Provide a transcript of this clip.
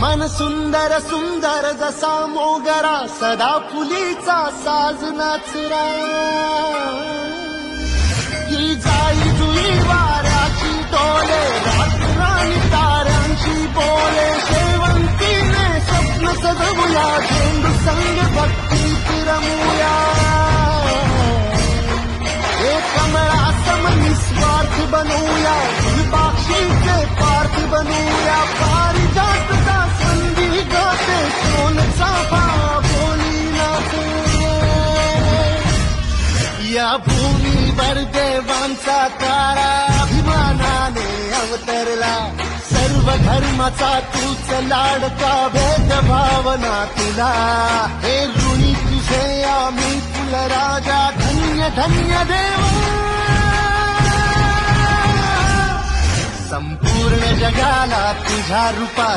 मन सुंदर सुंदर जसा मोगरा सदा फुलीचा साज नाचरा ही जाई जुई वाऱ्याची डोले रात्राणी ताऱ्यांची बोले शेवंतीने स्वप्न सजवूया झेंडू संग भक्ती फिरमूया हे कमळा सम निस्वार्थ बनवूया पाक्षीचे या भूमीवर देवांचा तारा अभिमानाने अवतरला. सर्व धर्माचा तूच लाडका भेदभावना तुला. हे ऋणी तुझे आम्ही फुल राजा धन्य धन्य देवा. संपूर्ण जगाला तुझ्या रूपात